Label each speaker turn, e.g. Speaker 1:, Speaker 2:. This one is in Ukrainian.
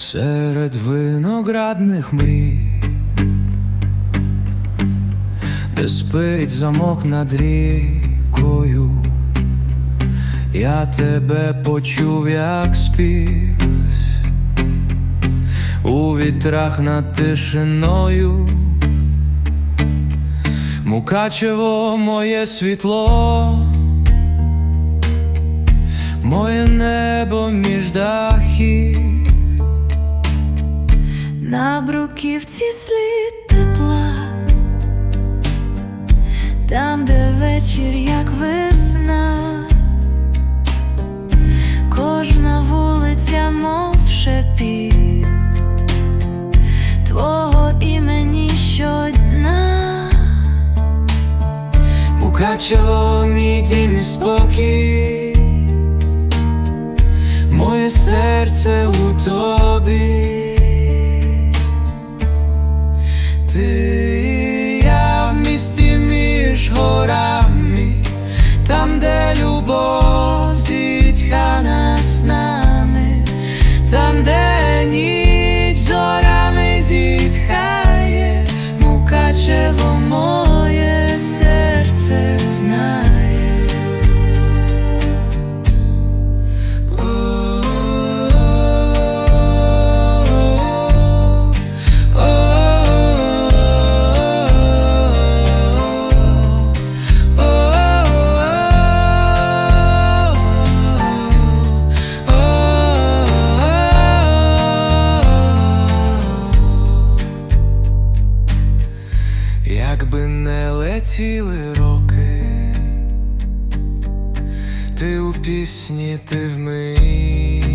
Speaker 1: серед виноградних мрій, де спить замок над рікою, я тебе почув, як спів у вітрах над тишиною. Мукачево моє світло, моє небо між дахів.
Speaker 2: На бруківці слід тепла, там, де вечір, як весна, кожна вулиця, мов шепіт Твого імені щодня,
Speaker 1: Мукачево мій дім і спокій, моє серце у тобі, горами, там, де любов. Якби не летіли роки, ти у пісні, ти в мені.